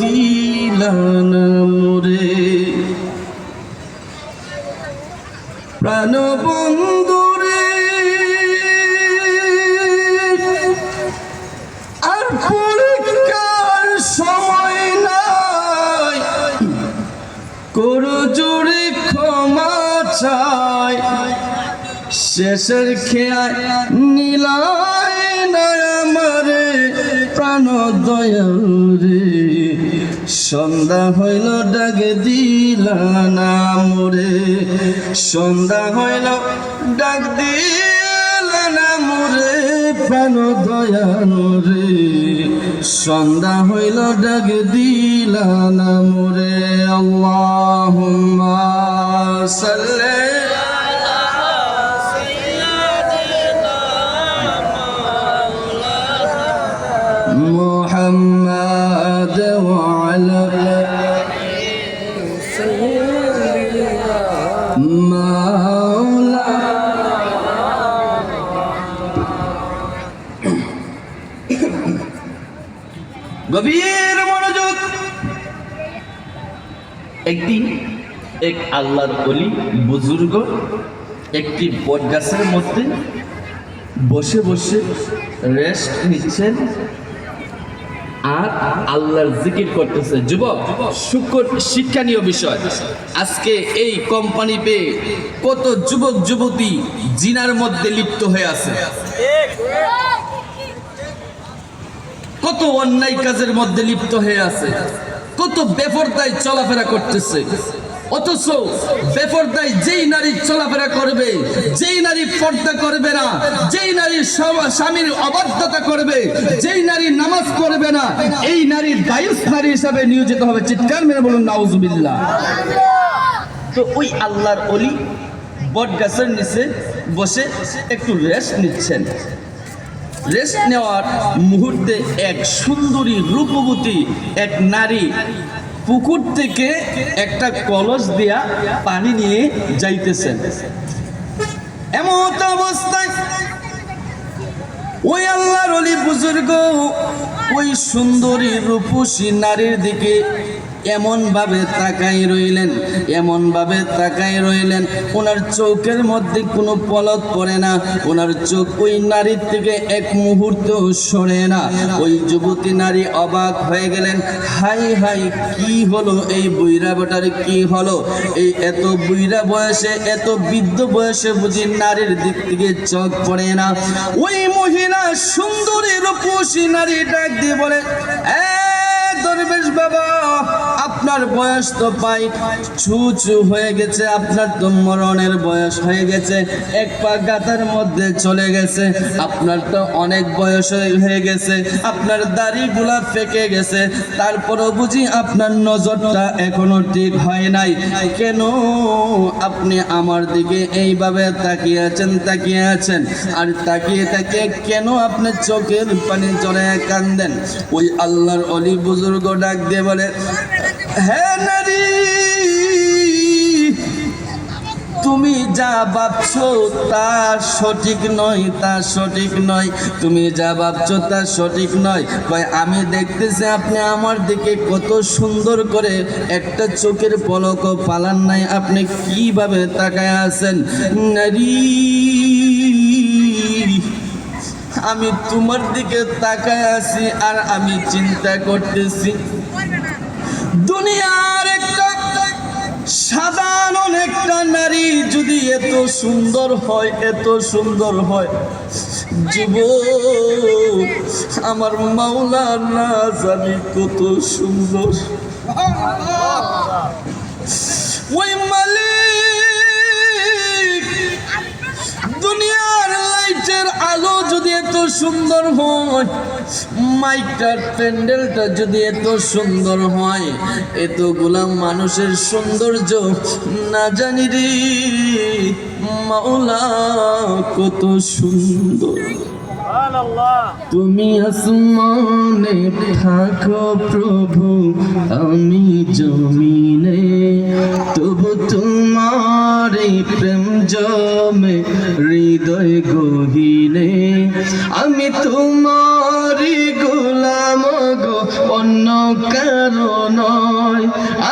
দিলানা মোরে প্রাণ বন্ধুরে আর পরীক্ষার সময় নাই। করো জোরে ক্ষমা চাই। শেষের খেয়া নীলায় না আমারে প্রাণ দয়াল রে। সন্ধ্যা হইল ডাকে দিলা না মোরে। সন্ধ্যা হইল ডাক দিলা না মোরে, প্রাণ দয়াল রে। সন্ধ্যা হইল ডাক দিলা না মোরে। আল্লাহুম্মা সাল্লি গভীর মনোযোগ। একদিন এক আল্লাহর অলি বুজুর্গ একটি বট গাছের মধ্যে বসে বসে রেস্ট নিচ্ছেন আর আল্লাহর জিকির করতেছে। যুবক, শুকর শিক্ষণীয় বিষয়। আজকে এই কোম্পানি পেয়ে কত যুবক যুবতী জিনার মধ্যে লিপ্ত হয়ে আছে। কত অন্যায় কাজের মধ্যে লিপ্ত হয়ে আছে, কত বেফরদায় চলাফেরা করতেছে। অথচ বেফরদায় যেই নারী চলাফেরা করবে, যেই নারী পর্দা করবে না, যেই নারী স্বামীর অবাধ্যতা করবে, যেই নারী নামাজ পড়বে না, এই নারী দায়ুস নারী হিসাবে নিয়োজিত হবে। চিৎকার মেরে বলুন, নাউজুবিল্লাহ। তো ওই আল্লাহর অলি বট গাছের নিচে বসে একটু রেস্ট নিচ্ছেন। রেস্ট নেওয়ার মুহূর্তে এক সুন্দরী রূপবতী এক নারী পুকুর থেকে একটা কলস দিয়া পানি নিয়ে যাইতেছেন। এমন অবস্থায় ওই আল্লাহর অলি বুজুর্গ, ওই সুন্দরী রূপসী নারীর দিকে এমন ভাবে তাকাই রইলেন এমন ভাবে তাকাই রইলেন। ওনার চোখের মধ্যে কোনো পলক পড়ে না, ওনার চোখ ওই নারীর থেকে এক মুহূর্ত সরে না। ওই যুবতী নারী অবাক হয়ে গেলেন, হাই হাই, কি হলো? এই বুইরা বেটার কি হলো? এই এত বুইরা বয়সে, এত বৃদ্ধ বয়সে বুঝি নারীর দিক থেকে চোখ পড়ে না? ওই মহিলা সুন্দরী রূপসী নারী ডাক দিয়ে বলে, "এ দরবেশ বাবা, আপনার বয়স তো পাই ছু ছু হয়ে গেছে, আপনার তো মরণের বয়স হয়ে গেছে, এক পা গাতার মধ্যে চলে গেছে, আপনার তো অনেক বয়স হয়ে- গেছে, আপনার দাড়িগুলা ফেকে গেছে, তারপরও বুঝি আপনার নজরটা এখনও ঠিক হয় নাই, কেন আপনি আমার দিকে এইভাবে তাকিয়ে আছেন তাকিয়ে আছেন আর তাকিয়ে তাকিয়ে কেন আপনি চোখের পানি জড়ায় কান্দেন? ওই আল্লাহর অলি বুজুর্গ ডাক দিয়ে বলে হ্যাঁ তুমি যা ভাবছ তা সঠিক নয়, তা সঠিক নয়। তুমি যা ভাবছ তা সঠিক নয়। ভাই, আমি দেখতেছি আপনি আমার দিকে কত সুন্দর করে একটা চোখের পলকও পালান নাই। আপনি কীভাবে তাকায় আছেন? নারী আমি তোমার দিকে তাকায় আছি আর আমি চিন্তা করতেছি। দুনিয়ার একটা সাধারণ একটা নারী যদি এত সুন্দর হয়, এত সুন্দর হয়। জীব আমার মাওলা না জানি কত সুন্দর। ওই মালিক সুন্দর হয়। মাইকটার প্যান্ডেলটা যদি এত সুন্দর হয় এতগুলা মানুষের সৌন্দর্য না জানি রে মাওলা কত সুন্দর। তুমি আসমানে থাকো প্রভু আমি জমিনে। তবু তোমার প্রেম জমে হৃদয় গহিনে আমি তোমার গোলাম গো, অন্য কারও নয়।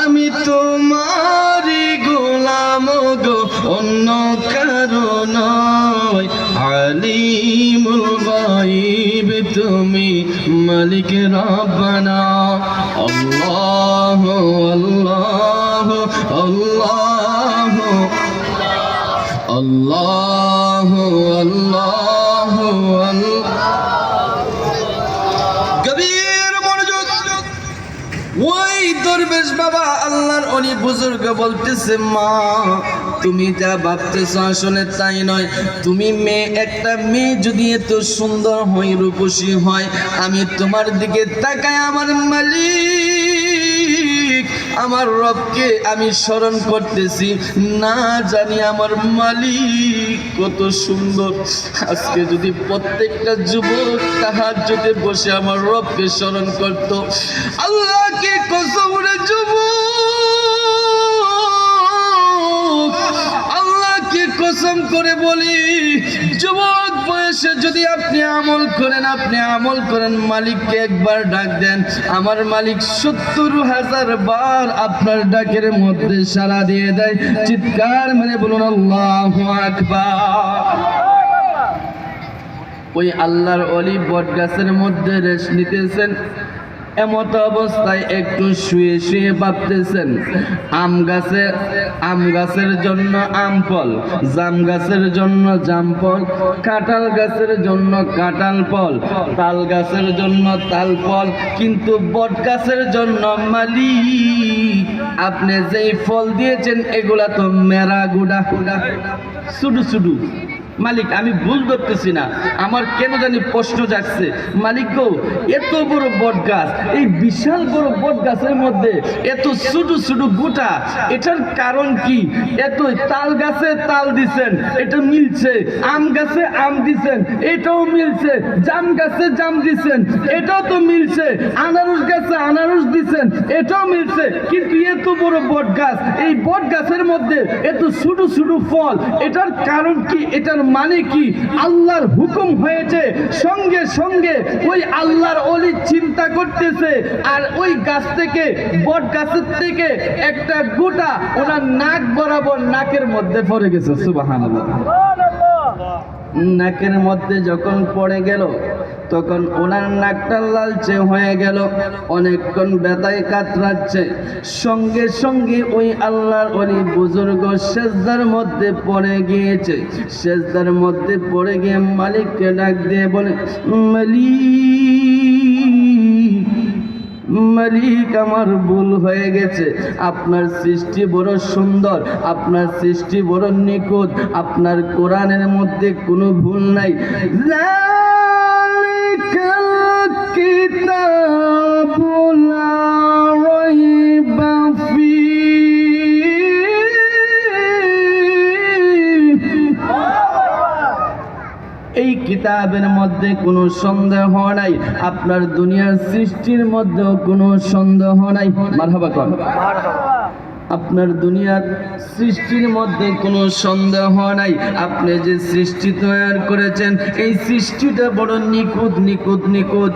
আমি তোমারি গোলাম গো, অন্য কারও নয়। আলিমুল গাইব তুমি মালিক বুজুর্গ বলতেছে, মা, তুমি যা ভাবতেছ আসলে তাই নয়। তুমি মেয়ে, একটা মেয়ে যদি এত সুন্দর হয়, রূপসী হয়, আমি তোমার দিকে তাকায় আমার মালিক। আমার রবকে আমি স্মরণ করতেছি। না জানি আমার মালিক কত সুন্দর। আজকে যদি প্রত্যেকটা যুবক তাহার যদি বসে আমার রবকে স্মরণ করত, আল্লাহকে কসমরে যুবক কসম করে বলি, যুবক বয়সে যদি আপনি আমল করেন, আপনি আমল করেন, মালিককে একবার ডাক দেন, আমার মালিক সত্তর হাজার বার আপনার ডাকের মধ্যে সাড়া দিয়ে দেয়, চিৎকার মেরে বলুন, আল্লাহ ওই আল্লাহর অলি বট গাছের মধ্যে রেস্ট নিতেছেন এমত অবস্থায় একটু শুয়ে শুয়ে ভাবতেছেন, আম গাছে, আম গাছের জন্য আম ফল, জাম গাছের জন্য জাম ফল, কাঁঠাল গাছের জন্য কাঁঠাল ফল, তাল গাছের জন্য তাল ফল, কিন্তু বট গাছের জন্য মালি আপনি যেই ফল দিয়েছেন, এগুলা তো মেরা গুডা গুডা শুধু শুধু। মালিক, আমি ভুল ধরতেছি না। আমার কেন জানি প্রশ্ন যাচ্ছে। মালিক গো, এত বড় বট গাছ এই বিশাল বড় বট গাছের মধ্যে এত ছোটো ছোটো গোটা, এটার কারণ কি? এত তাল গাছে তাল দিছেন, এটা মিলছে। আম গাছে আম দিছেন, এটাও মিলছে। জাম গাছে জাম দিছেন, এটাও তো মিলছে। আনারস গাছে আনারস দিছেন, এটাও মিলছে। কিন্তু এত বড় বট গাছ এই বট গাছের মধ্যে এত ছোট ছোট ফল, এটার কারণ কি? এটার মানে কি? আল্লাহর হুকুম হয়েছে, সঙ্গে সঙ্গে ওই আল্লাহর অলি চিন্তা করতেছে, আর ওই গাছ থেকে, বট গাছের থেকে একটা গোটা ওনার নাক বরাবর নাকের মধ্যে পড়ে গেছে সুবহানাল্লাহ। নাকের মধ্যে যখন পড়ে গেল, তখন ওনার নাকটা লালচে হয়ে গেল। অনেকক্ষণ ব্যথায় কাতরাচ্ছে। সঙ্গে সঙ্গে ওই আল্লাহর ওই বুজুর্গ শেষদার মধ্যে পড়ে গিয়েছে। শেষদার মধ্যে পড়ে গিয়ে মালিককে ডাক দিয়ে বলে, মালিক! মালিক, আমার ভুল হয়ে গেছে। আপনার সৃষ্টি বড় সুন্দর, আপনার সৃষ্টি বড় নিখুঁত, আপনার কোরআনের মধ্যে কোনো ভুল নাই। কিতাবের মধ্যে কোনো সন্দেহ নাই, আপনার দুনিয়ার সৃষ্টির মধ্যেও কোনো সন্দেহ নাই। মারহাবা কর আপনার দুনিয়ার সৃষ্টির মধ্যে কোনো সন্দেহ নাই, আপনি যে সৃষ্টি তৈরি করেছেন, এই সৃষ্টিটা বড় নিখুঁত নিখুঁত নিখুঁত।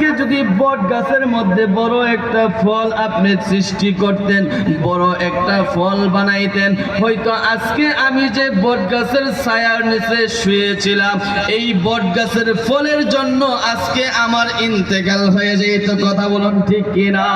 আজকে যদি বট গাছের মধ্যে বড় একটা ফল আপনি সৃষ্টি করতেন, বড় একটা ফল বানাইতেন, হয়তো আজকে আমি যে বট গাছের ছায়ার নিচে শুয়েছিলাম, এই বট গাছের ফলের জন্য আজকে আমার ইন্তেকাল হয়ে যেত কথা বলুন ঠিক কিনা?